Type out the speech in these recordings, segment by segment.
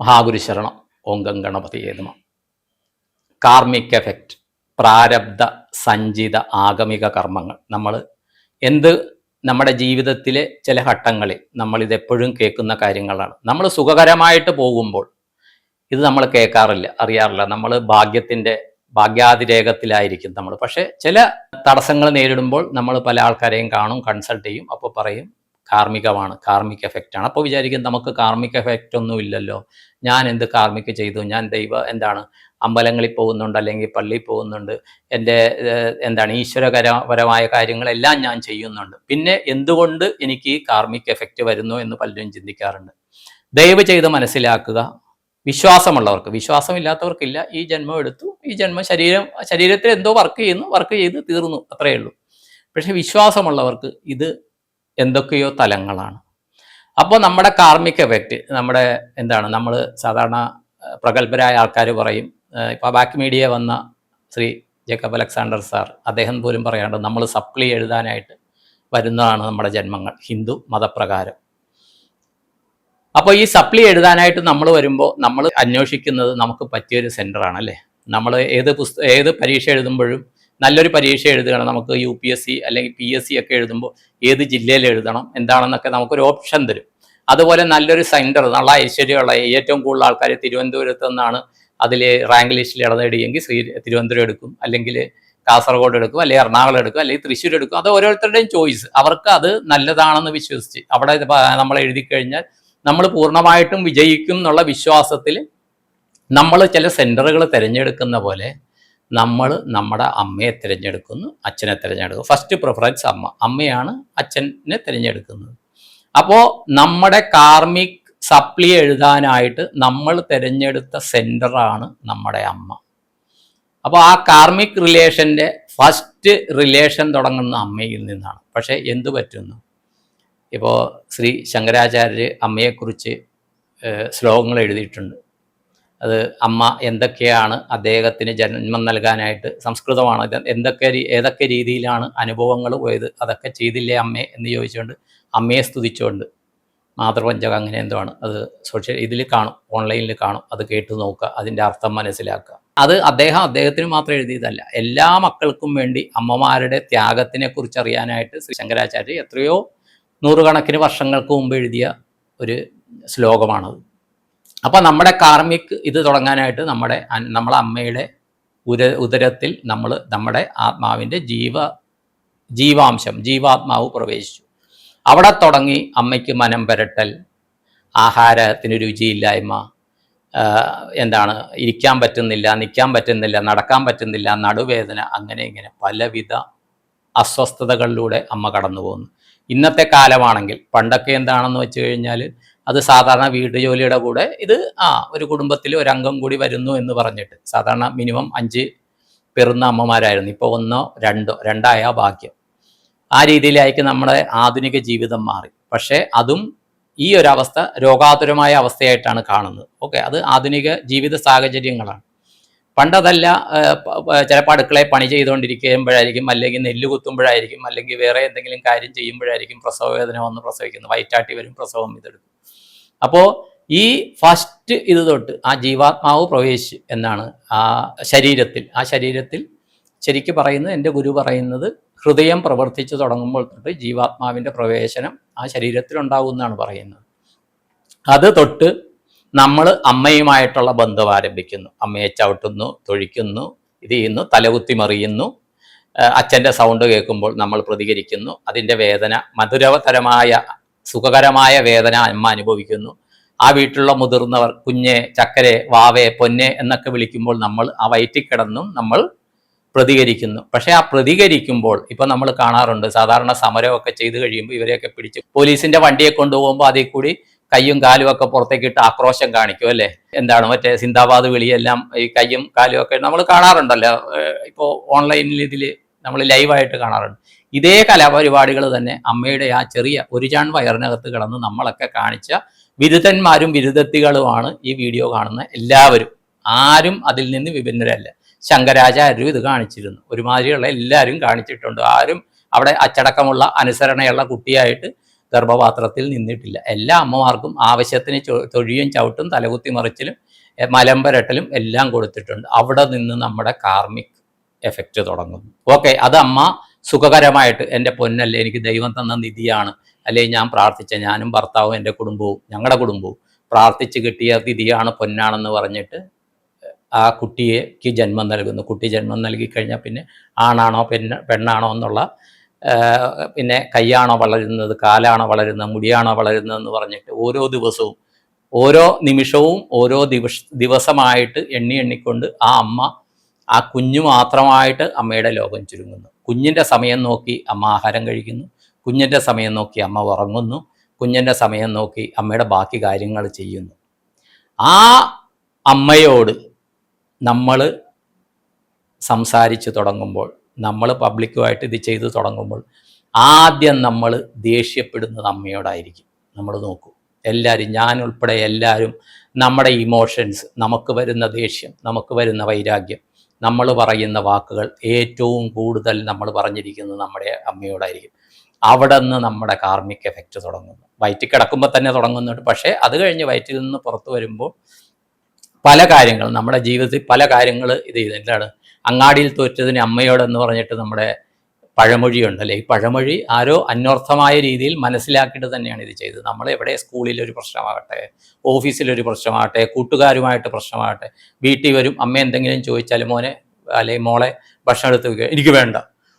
മഹാഗുരുശരണം. ഓങ്കം ഗംഗണപതി ഏതുമ karmic effect പ്രാരബ്ധ സഞ്ചിത ആഗമിക കർമ്മങ്ങൾ. നമ്മൾ എന്ത് നമ്മുടെ ജീവിതത്തിലെ ചില ഘട്ടങ്ങളിൽ നമ്മൾ ഇതെപ്പോഴും കേൾക്കുന്ന കാര്യങ്ങളാണ്. നമ്മൾ സുഖകരമായിട്ട് പോകുമ്പോൾ ഇത് നമ്മൾ കേൾക്കാറില്ല അറിയാറില്ല. നമ്മൾ ഭാഗ്യത്തിന്റെ ഭാഗ്യാതിരേഖത്തിലായിരിക്കും നമ്മൾ. പക്ഷേ ചില തടസ്സങ്ങൾ നേരിടുമ്പോൾ നമ്മൾ പല ആൾക്കാരെയും കാണും കൺസൾട്ട് ചെയ്യും അപ്പോൾ പറയും കാർമികമാണ് കാർമിക് എഫക്റ്റ് ആണ്. അപ്പോൾ വിചാരിക്കും നമുക്ക് കാർമിക് എഫക്റ്റ് ഒന്നും ഇല്ലല്ലോ. ഞാൻ എന്ത് കാർമിക് ചെയ്തു? ഞാൻ ദൈവ എന്താണ്? അമ്പലങ്ങളിൽ പോകുന്നുണ്ട് അല്ലെങ്കിൽ പള്ളിയിൽ പോകുന്നുണ്ട്. എന്റെ എന്താണ് എന്താണ് ഈശ്വരകരപരമായ കാര്യങ്ങളെല്ലാം ഞാൻ ചെയ്യുന്നുണ്ട്. പിന്നെ എന്തുകൊണ്ട് എനിക്ക് ഈ കാർമിക് എഫക്റ്റ് വരുന്നു എന്ന് പലരും ചിന്തിക്കാറുണ്ട്. ദയവ് ചെയ്ത് മനസ്സിലാക്കുക. വിശ്വാസമുള്ളവർക്ക് വിശ്വാസമില്ലാത്തവർക്കില്ല. ഈ ജന്മം എടുത്തു. ഈ ജന്മം ശരീരം ശരീരത്തിൽ എന്തോ വർക്ക് ചെയ്യുന്നു. വർക്ക് ചെയ്ത് തീർന്നു. അത്രയേ ഉള്ളൂ. പക്ഷെ വിശ്വാസമുള്ളവർക്ക് ഇത് എന്തൊക്കെയോ തലങ്ങളാണ്. അപ്പോൾ നമ്മുടെ കാർമിക് എഫക്റ്റ് നമ്മുടെ എന്താണ് നമ്മൾ സാധാരണ പ്രഗത്ഭരായ ആൾക്കാർ പറയും ഇപ്പോൾ ബാക്ക് മീഡിയ വന്ന ശ്രീ ജേക്കബ് അലക്സാണ്ടർ സാർ അദ്ദേഹം പോലും പറയാണ്ട് നമ്മൾ സപ്ലി എഴുതാനായിട്ട് വരുന്നതാണ് നമ്മുടെ ജന്മങ്ങൾ ഹിന്ദു മതപ്രകാരം. അപ്പോൾ ഈ സപ്ലി എഴുതാനായിട്ട് നമ്മൾ വരുമ്പോൾ നമ്മൾ അന്വേഷിക്കുന്നത് നമുക്ക് പറ്റിയൊരു സെന്ററാണ് അല്ലേ? നമ്മൾ ഏത് പുസ്തകം ഏത് പരീക്ഷ എഴുതുമ്പോഴും നല്ലൊരു പരീക്ഷ എഴുതുകയാണ്. നമുക്ക് യു പി എസ് സി അല്ലെങ്കിൽ പി എസ് സി ഒക്കെ എഴുതുമ്പോൾ ഏത് ജില്ലയിൽ എഴുതണം എന്താണെന്നൊക്കെ നമുക്കൊരു ഓപ്ഷൻ തരും. അതുപോലെ നല്ലൊരു സെന്റർ നല്ല ഐശ്വര്യമുള്ള ഏറ്റവും കൂടുതൽ ആൾക്കാർ തിരുവനന്തപുരത്ത് നിന്നാണ് അതിൽ റാങ്ക് ലിസ്റ്റിൽ ഇടനേടിയെങ്കിൽ ശ്രീ തിരുവനന്തപുരം എടുക്കും. അല്ലെങ്കിൽ കാസർഗോഡ് എടുക്കും അല്ലെങ്കിൽ എറണാകുളം എടുക്കും അല്ലെങ്കിൽ തൃശ്ശൂർ എടുക്കും. അത് ഓരോരുത്തരുടെയും ചോയ്സ് അവർക്ക് അത് നല്ലതാണെന്ന് വിശ്വസിച്ച് അവിടെ നമ്മൾ എഴുതി കഴിഞ്ഞാൽ നമ്മൾ പൂർണമായിട്ടും വിജയിക്കും എന്നുള്ള വിശ്വാസത്തിൽ നമ്മൾ ചില സെന്ററുകൾ തിരഞ്ഞെടുക്കുന്ന പോലെ നമ്മൾ നമ്മുടെ അമ്മയെ തിരഞ്ഞെടുക്കുന്നു അച്ഛനെ തിരഞ്ഞെടുക്കും ഫസ്റ്റ് പ്രിഫറൻസ് അമ്മ. അമ്മയാണ് അച്ഛനെ തിരഞ്ഞെടുക്കുന്നത്. അപ്പോൾ നമ്മുടെ കാർമിക് സപ്ലി എഴുതാനായിട്ട് നമ്മൾ തിരഞ്ഞെടുത്ത സെന്ററാണ് നമ്മുടെ അമ്മ. അപ്പോൾ ആ കാർമിക് റിലേഷന്റെ ഫസ്റ്റ് റിലേഷൻ തുടങ്ങുന്ന അമ്മയിൽ നിന്നാണ്. പക്ഷേ എന്തു പറ്റുന്നു? ഇപ്പോൾ ശ്രീ ശങ്കരാചാര്യർ അമ്മയെക്കുറിച്ച് ശ്ലോകങ്ങൾ എഴുതിയിട്ടുണ്ട്. അത് അമ്മ എന്തൊക്കെയാണ് അദ്ദേഹത്തിന് ജന്മം നൽകാനായിട്ട് സംസ്കൃതമാണ്? എന്തൊക്കെ ഏതൊക്കെ രീതിയിലാണ് അനുഭവങ്ങൾ പോയത്? അതൊക്കെ ചെയ്തില്ലേ അമ്മേ എന്ന് ചോദിച്ചുകൊണ്ട് അമ്മയെ സ്തുതിച്ചുകൊണ്ട്. മാതൃപഞ്ചകം അങ്ങനെ എന്തോ ആണ്. അത് സോഷ്യൽ ഇതിൽ കാണും ഓൺലൈനിൽ കാണും. അത് കേട്ട് നോക്കുക അതിന്റെ അർത്ഥം മനസ്സിലാക്കുക. അത് അദ്ദേഹം അദ്ദേഹത്തിന് മാത്രം എഴുതിയതല്ല. എല്ലാ മക്കൾക്കും വേണ്ടി അമ്മമാരുടെ ത്യാഗത്തിനെ കുറിച്ച് അറിയാനായിട്ട് ശ്രീ ശങ്കരാചാര്യ എത്രയോ നൂറുകണക്കിന് വർഷങ്ങൾക്ക് മുമ്പ് എഴുതിയ ഒരു ശ്ലോകമാണത്. അപ്പോൾ നമ്മുടെ കാർമിക് ഇത് തുടങ്ങാനായിട്ട് നമ്മുടെ നമ്മളെ അമ്മയുടെ ഉര ഉദരത്തിൽ നമ്മൾ നമ്മുടെ ആത്മാവിന്റെ ജീവ ജീവാംശം ജീവാത്മാവ് പ്രവേശിച്ചു. അവിടെ തുടങ്ങി അമ്മയ്ക്ക് മനം പരട്ടൽ ആഹാരത്തിന് രുചിയില്ലായ്മ എന്താണ് ഇരിക്കാൻ പറ്റുന്നില്ല നിൽക്കാൻ പറ്റുന്നില്ല നടക്കാൻ പറ്റുന്നില്ല നടുവേദന അങ്ങനെ ഇങ്ങനെ പലവിധ അസ്വസ്ഥതകളിലൂടെ അമ്മ കടന്നു പോകുന്നു ഇന്നത്തെ കാലമാണെങ്കിൽ പണ്ടൊക്കെ എന്താണെന്ന് വെച്ച് കഴിഞ്ഞാൽ അത് സാധാരണ വീട് ജോലിയുടെ കൂടെ ഇത് ആ ഒരു കുടുംബത്തിൽ ഒരു അംഗം കൂടി വരുന്നു എന്ന് പറഞ്ഞിട്ട്. സാധാരണ മിനിമം അഞ്ച് പെറുന്ന അമ്മമാരായിരുന്നു. ഇപ്പോൾ ഒന്നോ രണ്ടോ രണ്ടായ ഭാഗ്യം. ആ രീതിയിലായിരിക്കും നമ്മുടെ ആധുനിക ജീവിതം മാറി. പക്ഷേ അതും ഈ ഒരു അവസ്ഥ രോഗാതുരമായ അവസ്ഥയായിട്ടാണ് കാണുന്നത്. ഓക്കെ അത് ആധുനിക ജീവിത സാഹചര്യങ്ങളാണ്. പണ്ടതല്ല ചിലപ്പോൾ അടുക്കളയിൽ പണി ചെയ്തുകൊണ്ടിരിക്കുമ്പോഴായിരിക്കും അല്ലെങ്കിൽ നെല്ല് കുത്തുമ്പോഴായിരിക്കും അല്ലെങ്കിൽ വേറെ എന്തെങ്കിലും കാര്യം ചെയ്യുമ്പോഴായിരിക്കും പ്രസവ വേദന വന്ന് പ്രസവിക്കുന്നത്. വയറ്റാട്ടി വരും പ്രസവം ഇതെടുക്കും. അപ്പോൾ ഈ ഫസ്റ്റ് ഇത് തൊട്ട് ആ ജീവാത്മാവ് പ്രവേശിച്ച് എന്നാണ് ആ ശരീരത്തിൽ ആ ശരീരത്തിൽ ശരിക്കും പറയുന്നത് എന്റെ ഗുരു പറയുന്നത് ഹൃദയം പ്രവർത്തിച്ചു തുടങ്ങുമ്പോൾ തൊട്ട് ജീവാത്മാവിന്റെ പ്രവേശനം ആ ശരീരത്തിൽ ഉണ്ടാവും എന്നാണ് പറയുന്നത്. അത് തൊട്ട് നമ്മൾ അമ്മയുമായിട്ടുള്ള ബന്ധം ആരംഭിക്കുന്നു. അമ്മയെ ചവിട്ടുന്നു തൊഴിക്കുന്നു ഇത് ചെയ്യുന്നു തലകുത്തി മറിയുന്നു അച്ഛന്റെ സൗണ്ട് കേൾക്കുമ്പോൾ നമ്മൾ പ്രതികരിക്കുന്നു. അതിന്റെ വേദന മധുരതരമായ സുഖകരമായ വേദന അമ്മ അനുഭവിക്കുന്നു. ആ വീട്ടിലുള്ള മുതിർന്നവർ കുഞ്ഞെ ചക്കരെ വാവെ പൊന്നെ എന്നൊക്കെ വിളിക്കുമ്പോൾ നമ്മൾ ആ വയറ്റിൽ കിടന്നും നമ്മൾ പ്രതികരിക്കുന്നു. പക്ഷേ ആ പ്രതികരിക്കുമ്പോൾ ഇപ്പൊ നമ്മൾ കാണാറുണ്ട് സാധാരണ സമരമൊക്കെ ചെയ്തു കഴിയുമ്പോൾ ഇവരെയൊക്കെ പിടിച്ച് പോലീസിന്റെ വണ്ടിയെ കൊണ്ടുപോകുമ്പോൾ അതിൽ കൂടി കയ്യും കാലും ഒക്കെ പുറത്തേക്ക് ഇട്ട് ആക്രോശം കാണിക്കും അല്ലേ? എന്താണ് മറ്റേ സിന്ദാബാദ് വിളിയെല്ലാം ഈ കയ്യും കാലും ഒക്കെ നമ്മൾ കാണാറുണ്ടല്ലോ. ഇപ്പോൾ ഓൺലൈനിൽ ഇതിൽ നമ്മൾ ലൈവായിട്ട് കാണാറുണ്ട്. ഇതേ കലാപരിപാടികൾ തന്നെ അമ്മയുടെ ആ ചെറിയ ഒരു ചാൺ വയറിനകത്ത് കിടന്ന് നമ്മളൊക്കെ കാണിച്ച ബിരുദന്മാരും ബിരുദത്തികളുമാണ് ഈ വീഡിയോ കാണുന്ന എല്ലാവരും. ആരും അതിൽ നിന്ന് വിഭിന്നരല്ല. ശങ്കരാചാര്യരും ഇത് കാണിച്ചിരുന്നു. ഒരുമാതിരിയുള്ള എല്ലാവരും കാണിച്ചിട്ടുണ്ട്. ആരും അവിടെ അച്ചടക്കമുള്ള അനുസരണയുള്ള കുട്ടിയായിട്ട് ഗർഭപാത്രത്തിൽ നിന്നിട്ടില്ല. എല്ലാ അമ്മമാർക്കും ആവശ്യത്തിന് തൊഴിയും ചവിട്ടും തലകുത്തി മറിച്ചിലും മലമ്പരട്ടലും എല്ലാം കൊടുത്തിട്ടുണ്ട്. അവിടെ നിന്ന് നമ്മുടെ കാർമിക് എഫക്റ്റ് തുടങ്ങുന്നു. ഓക്കെ അത് അമ്മ സുഖകരമായിട്ട് എന്റെ പൊന്നല്ലേ എനിക്ക് ദൈവം തന്ന നിധിയാണ്. അല്ലെങ്കിൽ ഞാൻ പ്രാർത്ഥിച്ച ഞാനും ഭർത്താവും എന്റെ കുടുംബവും ഞങ്ങളുടെ കുടുംബവും പ്രാർത്ഥിച്ച് കിട്ടിയ നിധിയാണ് പൊന്നാണെന്ന് പറഞ്ഞിട്ട് ആ കുട്ടിയേക്ക് ജന്മം നൽകുന്നു. കുട്ടി ജന്മം നൽകി കഴിഞ്ഞാൽ പിന്നെ ആണാണോ പെണ്ണ് പെണ്ണാണോ എന്നുള്ള പിന്നെ കൈയാണോ വളരുന്നത് കാലാണോ വളരുന്നത് മുടിയാണോ വളരുന്നത് എന്ന് പറഞ്ഞിട്ട് ഓരോ ദിവസവും ഓരോ നിമിഷവും ഓരോ ദിവസ ദിവസമായിട്ട് എണ്ണി എണ്ണിക്കൊണ്ട് ആ അമ്മ ആ കുഞ്ഞു മാത്രമായിട്ട് അമ്മയുടെ ലോകം ചുരുങ്ങുന്നു. കുഞ്ഞിന്റെ സമയം നോക്കി അമ്മ ആഹാരം കഴിക്കുന്നു. കുഞ്ഞിന്റെ സമയം നോക്കി അമ്മ ഉറങ്ങുന്നു. കുഞ്ഞിന്റെ സമയം നോക്കി അമ്മയുടെ ബാക്കി കാര്യങ്ങൾ ചെയ്യുന്നു. ആ അമ്മയോട് നമ്മൾ സംസാരിച്ച് തുടങ്ങുമ്പോൾ നമ്മൾ പബ്ലിക്കുമായിട്ട് ഇത് ചെയ്ത് തുടങ്ങുമ്പോൾ ആദ്യം നമ്മൾ ദേഷ്യപ്പെടുന്നത് അമ്മയോടായിരിക്കും. നമ്മൾ നോക്കൂ. എല്ലാവരും ഞാൻ ഉൾപ്പെടെ എല്ലാവരും നമ്മുടെ ഇമോഷൻസ് നമുക്ക് വരുന്ന ദേഷ്യം നമുക്ക് വരുന്ന വൈരാഗ്യം നമ്മൾ പറയുന്ന വാക്കുകൾ ഏറ്റവും കൂടുതൽ നമ്മൾ പറഞ്ഞിരിക്കുന്നത് നമ്മുടെ അമ്മയോടായിരിക്കും. അവിടെ നിന്ന് നമ്മുടെ കാർമിക് എഫക്റ്റ് തുടങ്ങുന്നു. വയറ്റിൽ കിടക്കുമ്പോൾ തന്നെ തുടങ്ങുന്നുണ്ട്. പക്ഷേ അത് കഴിഞ്ഞ് വയറ്റിൽ നിന്ന് പുറത്തു വരുമ്പോൾ പല കാര്യങ്ങൾ നമ്മുടെ ജീവിതത്തിൽ പല കാര്യങ്ങൾ ഇത് ചെയ്തിട്ടാണ് അങ്ങാടിയിൽ തോറ്റതിന് അമ്മയോടെന്ന് പറഞ്ഞിട്ട് നമ്മുടെ പഴമൊഴിയുണ്ടല്ലേ? ഈ പഴമൊഴി ആരോ അന്വർത്ഥമായ രീതിയിൽ മനസ്സിലാക്കിയിട്ട് തന്നെയാണ് ഇത് ചെയ്തത്. നമ്മൾ എവിടെ സ്കൂളിലൊരു പ്രശ്നമാകട്ടെ ഓഫീസിലൊരു പ്രശ്നമാകട്ടെ കൂട്ടുകാരുമായിട്ട് പ്രശ്നമാകട്ടെ വീട്ടിൽ വരും അമ്മ എന്തെങ്കിലും ചോദിച്ചാൽ മോനെ അല്ലെങ്കിൽ മോളെ ഭക്ഷണം എടുത്ത് വയ്ക്കുക. എനിക്ക് വേണ്ട.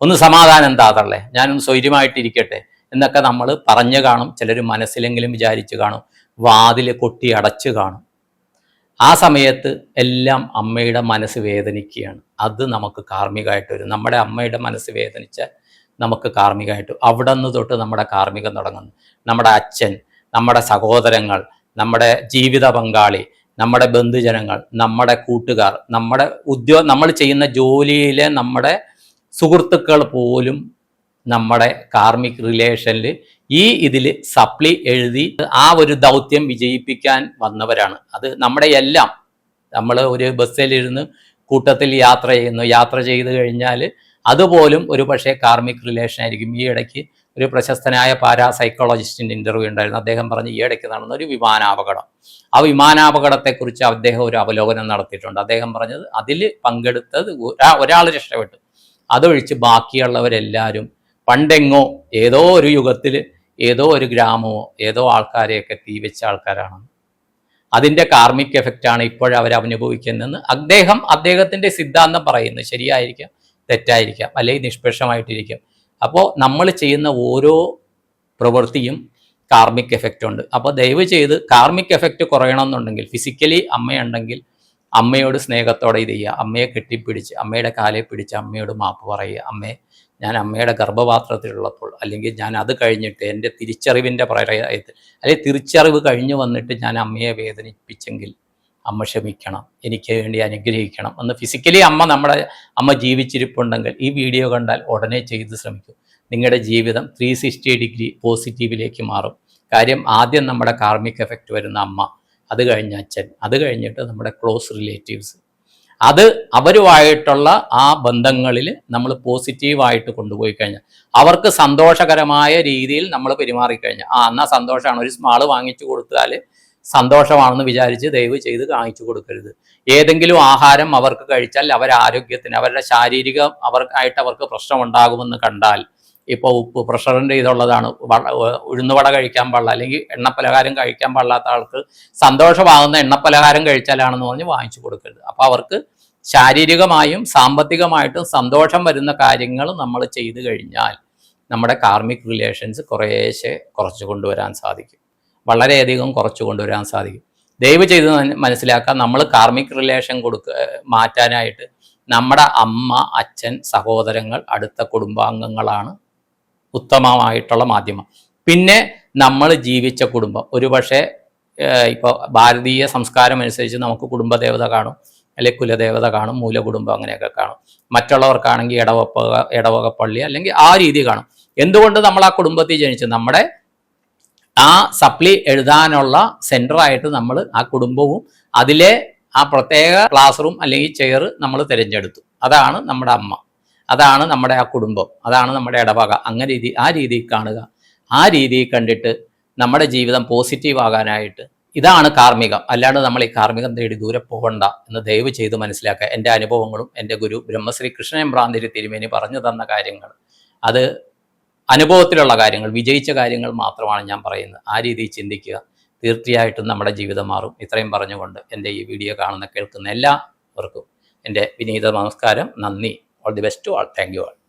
ഒന്ന് സമാധാനം താതള്ളേ ഞാനൊന്ന് സ്വൈര്യമായിട്ടിരിക്കട്ടെ എന്നൊക്കെ നമ്മൾ പറഞ്ഞു കാണും. ചിലർ മനസ്സിലെങ്കിലും വിചാരിച്ച് കാണും. വാതിൽ കൊട്ടി അടച്ചു കാണും. ആ സമയത്ത് എല്ലാം അമ്മയുടെ മനസ്സ് വേദനിക്കുകയാണ്. അത് നമുക്ക് കാർമ്മികമായിട്ട് വരും. നമ്മുടെ അമ്മയുടെ മനസ്സ് വേദനിച്ചാൽ നമുക്ക് കാർമ്മികമായിട്ട് അവിടെ നിന്ന് തൊട്ട് നമ്മുടെ കാർമ്മികം തുടങ്ങുന്നു. നമ്മുടെ അച്ഛൻ നമ്മുടെ സഹോദരങ്ങൾ നമ്മുടെ ജീവിത പങ്കാളി നമ്മുടെ ബന്ധുജനങ്ങൾ നമ്മുടെ കൂട്ടുകാർ നമ്മുടെ ഉദ്യോഗ നമ്മൾ ചെയ്യുന്ന ജോലിയിലെ നമ്മുടെ സുഹൃത്തുക്കൾ പോലും നമ്മുടെ കാർമിക് റിലേഷനിൽ ഈ ഇതിൽ സപ്ലി എഴുതി ആ ഒരു ദൗത്യം വിജയിപ്പിക്കാൻ വന്നവരാണ്. അത് നമ്മുടെ എല്ലാം. നമ്മൾ ഒരു ബസ്സിലിരുന്ന് കൂട്ടത്തിൽ യാത്ര ചെയ്യുന്നു. യാത്ര ചെയ്ത് കഴിഞ്ഞാൽ അതുപോലും ഒരു പക്ഷേ കാർമിക് റിലേഷൻ ആയിരിക്കും. ഈ ഇടയ്ക്ക് ഒരു പ്രശസ്തനായ പാരാ സൈക്കോളജിസ്റ്റിന്റെ ഇന്റർവ്യൂ ഉണ്ടായിരുന്നു. അദ്ദേഹം പറഞ്ഞു ഈ ഇടയ്ക്ക് നടന്ന ഒരു വിമാനാപകടം. ആ വിമാനാപകടത്തെക്കുറിച്ച് അദ്ദേഹം ഒരു അവലോകനം നടത്തിയിട്ടുണ്ട്. അദ്ദേഹം പറഞ്ഞത് അതിൽ പങ്കെടുത്തത് ഒരാ- ഒരാൾ രക്ഷപ്പെട്ടു. അതൊഴിച്ച് ബാക്കിയുള്ളവരെല്ലാവരും പണ്ടെങ്ങോ ഏതോ ഒരു യുഗത്തിൽ ഏതോ ഒരു ഗ്രാമമോ ഏതോ ആൾക്കാരെയൊക്കെ തീവെച്ച ആൾക്കാരാണ്. അതിന്റെ കാർമിക് എഫക്റ്റാണ് ഇപ്പോഴവർ അനുഭവിക്കുന്നതെന്ന് അദ്ദേഹം അദ്ദേഹത്തിന്റെ സിദ്ധാന്തം പറയുന്നു. ശരിയായിരിക്കാം തെറ്റായിരിക്കാം അല്ലെങ്കിൽ നിഷ്പക്ഷമായിട്ടിരിക്കും. അപ്പോൾ നമ്മൾ ചെയ്യുന്ന ഓരോ പ്രവൃത്തിയും കാർമിക് എഫക്റ്റ് ഉണ്ട്. അപ്പോൾ ദയവ് ചെയ്ത് കാർമിക് എഫക്റ്റ് കുറയണമെന്നുണ്ടെങ്കിൽ ഫിസിക്കലി അമ്മയുണ്ടെങ്കിൽ അമ്മയോട് സ്നേഹത്തോടെ ഇത് ചെയ്യുക. അമ്മയെ കെട്ടിപ്പിടിച്ച് അമ്മയുടെ കാലെ പിടിച്ച് അമ്മയോട് മാപ്പ് പറയുക. അമ്മയെ ഞാൻ അമ്മയുടെ ഗർഭപാത്രത്തിലുള്ളപ്പോൾ അല്ലെങ്കിൽ ഞാൻ അത് കഴിഞ്ഞിട്ട് എന്റെ തിരിച്ചറിവിന്റെ പ്രളയത്തിൽ അല്ലെങ്കിൽ തിരിച്ചറിവ് കഴിഞ്ഞു വന്നിട്ട് ഞാൻ അമ്മയെ വേദനിപ്പിച്ചെങ്കിൽ അമ്മ ക്ഷമിക്കണം എനിക്ക് വേണ്ടി അനുഗ്രഹിക്കണം എന്ന് ഫിസിക്കലി അമ്മ നമ്മുടെ അമ്മ ജീവിച്ചിരിപ്പുണ്ടെങ്കിൽ ഈ വീഡിയോ കണ്ടാൽ ഉടനെ ചെയ്ത് ശ്രമിക്കും. നിങ്ങളുടെ ജീവിതം ത്രീ സിക്സ്റ്റി ഡിഗ്രി പോസിറ്റീവിലേക്ക് മാറും. കാര്യം ആദ്യം നമ്മുടെ കാർമിക് എഫക്റ്റ് വരുന്ന അമ്മ അത് കഴിഞ്ഞ് അച്ഛൻ അത് കഴിഞ്ഞിട്ട് നമ്മുടെ ക്ലോസ് റിലേറ്റീവ്സ് അത് അവരുമായിട്ടുള്ള ആ ബന്ധങ്ങളിൽ നമ്മൾ പോസിറ്റീവായിട്ട് കൊണ്ടുപോയി കഴിഞ്ഞാൽ അവർക്ക് സന്തോഷകരമായ രീതിയിൽ നമ്മൾ പെരുമാറിക്കഴിഞ്ഞാൽ ആ എന്നാൽ സന്തോഷമാണ് ഒരു സ്മാൾ വാങ്ങിച്ചു കൊടുത്താൽ സന്തോഷമാണെന്ന് വിചാരിച്ച് ദയവ് ചെയ്ത് കാണിച്ചു കൊടുക്കരുത്. ഏതെങ്കിലും ആഹാരം അവർക്ക് കഴിച്ചാൽ അവരുടെ ആരോഗ്യത്തിന് അവരുടെ ശാരീരിക അവർക്കായിട്ട് അവർക്ക് പ്രശ്നമുണ്ടാകുമെന്ന് കണ്ടാൽ ഇപ്പോൾ ഉപ്പ് പ്രഷറിന്റെ ഇതുള്ളതാണ്. ഉഴുന്ന് ഉഴുന്നുവട കഴിക്കാൻ പാടില്ല. അല്ലെങ്കിൽ എണ്ണപ്പലഹാരം കഴിക്കാൻ പാടില്ലാത്ത ആൾക്ക് സന്തോഷമാകുന്ന എണ്ണപ്പലഹാരം കഴിച്ചാലാണെന്ന് പറഞ്ഞ് വാങ്ങിച്ചു കൊടുക്കരുത്. അപ്പോൾ അവർക്ക് ശാരീരികമായും സാമ്പത്തികമായിട്ടും സന്തോഷം വരുന്ന കാര്യങ്ങൾ നമ്മൾ ചെയ്തു കഴിഞ്ഞാൽ നമ്മുടെ കാർമിക് റിലേഷൻസ് കുറേശ്ശെ കുറച്ച് കൊണ്ടുവരാൻ സാധിക്കും. വളരെയധികം കുറച്ച് കൊണ്ടുവരാൻ സാധിക്കും. ദയവ് ചെയ്ത് മനസ്സിലാക്കാം നമ്മൾ കാർമിക് റിലേഷൻ കൊടുക്ക മാറ്റാനായിട്ട് നമ്മുടെ അമ്മ അച്ഛൻ സഹോദരങ്ങൾ അടുത്ത കുടുംബാംഗങ്ങളാണ് ഉത്തമമായിട്ടുള്ള മാധ്യമം. പിന്നെ നമ്മൾ ജീവിച്ച കുടുംബം. ഒരുപക്ഷെ ഇപ്പോൾ ഭാരതീയ സംസ്കാരം അനുസരിച്ച് നമുക്ക് കുടുംബദേവത കാണും അല്ലെങ്കിൽ കുലദേവത കാണും മൂലകുടുംബം അങ്ങനെയൊക്കെ കാണും. മറ്റുള്ളവർക്കാണെങ്കിൽ ഇടവപ്പ ഇടവകപ്പള്ളി അല്ലെങ്കിൽ ആ രീതി കാണും. എന്തുകൊണ്ട് നമ്മൾ ആ കുടുംബത്തിൽ ജനിച്ചു? നമ്മുടെ ആ സപ്ലി എഴുതാനുള്ള സെന്ററായിട്ട് നമ്മൾ ആ കുടുംബവും അതിലെ ആ പ്രത്യേക ക്ലാസ് റൂം അല്ലെങ്കിൽ ചെയർ നമ്മൾ തിരഞ്ഞെടുത്തു. അതാണ് നമ്മുടെ അമ്മ. അതാണ് നമ്മുടെ ആ കുടുംബം അതാണ് നമ്മുടെ ഇടവക. അങ്ങനെ രീതി ആ രീതിയിൽ കാണുക. ആ രീതിയിൽ കണ്ടിട്ട് നമ്മുടെ ജീവിതം പോസിറ്റീവ് ആകാനായിട്ട് ഇതാണ് കാർമ്മികം. അല്ലാണ്ട് നമ്മൾ ഈ കാർമ്മികം തേടി ദൂരെ പോകണ്ട എന്ന് ദയവ് ചെയ്ത് മനസ്സിലാക്കുക. എന്റെ അനുഭവങ്ങളും എന്റെ ഗുരു ബ്രഹ്മശ്രീ കൃഷ്ണൻ ഭ്രാന്തിരി തിരുമേനി പറഞ്ഞു തന്ന കാര്യങ്ങൾ. അത് അനുഭവത്തിലുള്ള കാര്യങ്ങൾ വിജയിച്ച കാര്യങ്ങൾ മാത്രമാണ് ഞാൻ പറയുന്നത്. ആ രീതിയിൽ ചിന്തിക്കുക. തീർച്ചയായിട്ടും നമ്മുടെ ജീവിതം മാറും. ഇത്രയും പറഞ്ഞുകൊണ്ട് എന്റെ ഈ വീഡിയോ കാണുന്ന കേൾക്കുന്ന എല്ലാവർക്കും എന്റെ വിനീത നമസ്കാരം. നന്ദി. All the best to all. Thank you all.